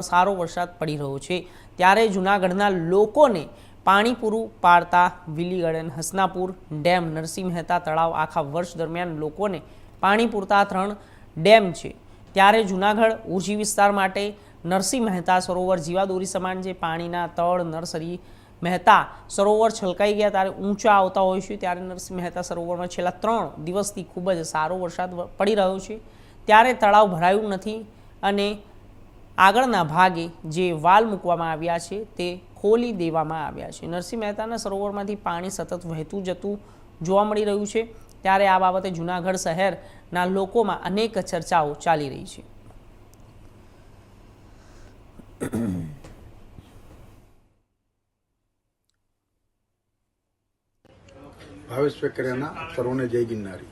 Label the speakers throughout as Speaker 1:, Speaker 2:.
Speaker 1: સારો વરસાદ પડી રહ્યો છે. ત્યારે જૂનાગઢના લોકોને પાણી પૂરું પાડતા વિલીગડન હસનાપુર ડેમ, નરસિંહ મહેતા તળાવ આખા વર્ષ દરમિયાન લોકોને પાણી પૂરતા ત્રણ ડેમ છે. ત્યારે જૂનાગઢ ઉર્જી વિસ્તાર માટે નરસિંહ મહેતા સરોવર જીવાદોરી સમાન જે પાણીના તળ, નર્સરી મહેતા સરોવર છલકાઈ ગયા ત્યારે ઊંચા આવતા હોય છે. ત્યારે નરસિંહ મહેતા સરોવરમાં છેલ્લા ત્રણ દિવસથી ખૂબ જ સારો વરસાદ પડી રહ્યો છે. ત્યારે તળાવ ભરાયું નથી અને આગળના ભાગે જે વાલ મૂકવામાં આવ્યા છે તે ખોલી દેવામાં આવ્યા છે. નરસિંહ મહેતાના સરોવરમાંથી પાણી સતત વહેતું જતું જોવા મળી રહ્યું છે ત્યારે આ બાબતે જૂનાગઢ શહેરના લોકોમાં અનેક ચર્ચાઓ ચાલી રહી છે.
Speaker 2: ભાવેશ વેકરિયાના સર્વને જય ગિરનારી.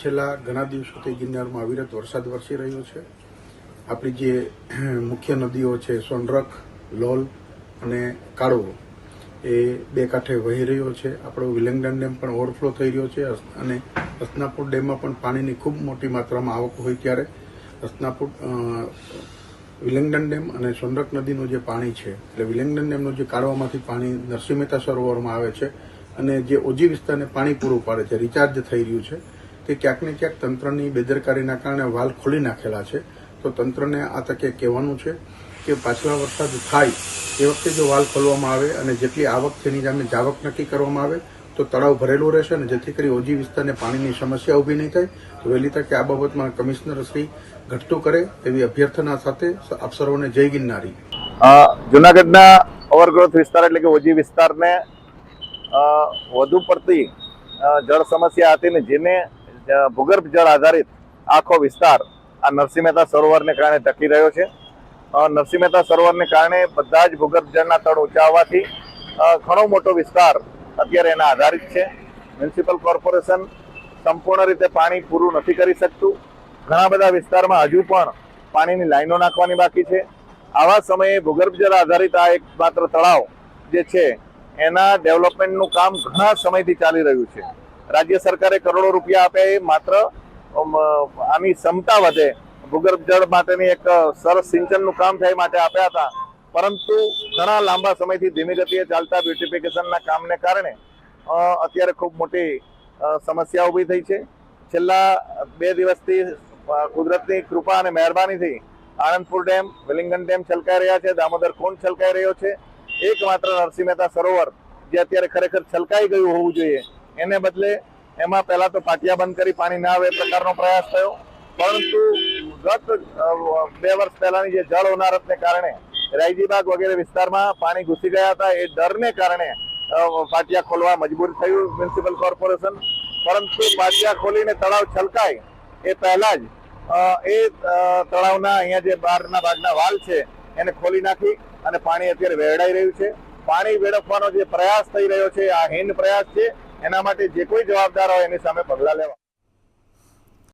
Speaker 2: છેલ્લા ઘણા દિવસોથી ગિરનારમાં અવિરત વરસાદ વરસી રહ્યો છે. આપણી જે મુખ્ય નદીઓ છે, સોનરખ, લોલ અને કાળવો, એ બે કાંઠે વહી રહ્યો છે. આપણો વિલંગડન ડેમ પણ ઓવરફ્લો થઈ રહ્યો છે. અને હસનાપુર ડેમમાં પણ પાણીની ખૂબ મોટી માત્રામાં આવક હોય ત્યારે હસનાપુર વિલંગડન ડેમ અને સોનરખ નદીનું જે પાણી છે, એટલે વિલંગડન ડેમનું જે કાઢવામાંથી પાણી નરસિંહ મહેતા સરોવરમાં આવે છે અને જે ઓજી વિસ્તારને પાણી પૂરું પાડે છે રિચાર્જ થઈ રહ્યું છે, તે ક્યાંક ને ક્યાંક તંત્રની બેદરકારીના કારણે વાલ ખોલી નાખેલા છે. તો તંત્રને આ તકે કહેવાનું છે કે પાછલા વરસાદ થાય એ વખતે જો વાલ ખોલવામાં આવે અને જેટલી આવક છે એની સામે જાવક નક્કી કરવામાં આવે, તો તળાવ ભરેલું રહેશે અને જેથી કરી ઓજી વિસ્તારને પાણીની સમસ્યા ઊભી નહીં થાય. તો વહેલી તકે આ બાબતમાં કમિશનર શ્રી ઘટતું કરે તેવી અભ્યર્થના સાથે આપ સર્વને જય ગિરનારી.
Speaker 3: જુનાગઢના ઓવરગ્રોથ વિસ્તાર એટલે કે ઓજી વિસ્તારને વધુ પડતી જળ સમસ્યા હતી ને જેને ભૂગર્ભ જળ આધારિત આખો વિસ્તાર આ નરસિંહ મહેતા સરોવરને કારણે ટકી રહ્યો છે. નરસિંહ મહેતા સરોવરને કારણે બધા જ ભૂગર્ભ જળના તળ ઊંચા હોવાથી ઘણો મોટો વિસ્તાર અત્યારે એના આધારિત છે. મ્યુનિસિપલ કોર્પોરેશન સંપૂર્ણ રીતે પાણી પૂરું નથી કરી શકતું. ઘણા બધા વિસ્તારમાં હજુ પણ પાણીની લાઈનો નાખવાની બાકી છે. આવા સમયે ભૂગર્ભ જળ આધારિત આ એક માત્ર તળાવ જે છે, એના ડેવલપમેન્ટનું કામ ઘણા સમયથી ચાલી રહ્યું છે. રાજ્ય સરકારે કરોડો રૂપિયા આપ્યા એ માત્ર આની ક્ષમતા વધે. ભૂગર્ભ જળ માટેની એક સરસ સિંચનનું કામ થાય માટે આપ્યા હતા. પરંતુ ઘણા લાંબા સમયથી ધીમી ગતિએ ચાલતા બ્યુટિફિકેશનના કામને કારણે અત્યારે ખૂબ મોટી સમસ્યા ઊભી થઈ છે. છેલ્લા બે દિવસથી કુદરતની કૃપા અને મહેરબાનીથી આણંદપુર ડેમ વિલિંગન ડેમ છલકાઈ રહ્યા છે, દામોદર કુંડ છલકાઈ રહ્યો છે. એકમાત્ર નરસિંહ મહેતા સરોવર જે અત્યારે ખરેખર છલકાઈ ગયું હોવું જોઈએ. એને બદલે એમાં પહેલા તો પાટિયા બંધ કરી પાણી ના આવે પ્રકારનો પ્રયાસ થયો. પરંતુ ગત બે વર્ષ પહેલાની જે જળ ઉનારતને કારણે રાયજીબાગ વગેરે વિસ્તારમાં પાણી ઘૂસી ગયા હતા. એ ડરને કારણે પાટિયા ખોલવા મજબૂર થયું મ્યુનિસિપલ કોર્પોરેશન. પરંતુ પાટિયા ખોલીને તળાવ છલકાય એ પહેલા જ એ તળાવના અહીંયા જે બહારના ભાગના વાલ છે એને ખોલી નાખી અને પાણી અત્યારે વેડાઈ રહ્યું છે. પાણી વેડફવાનો જે પ્રયાસ થઈ રહ્યો છે, આ હીન પ્રયાસ છે એના માટે જે કોઈ જવાબદાર હોય એની સામે પગલાં લેવા.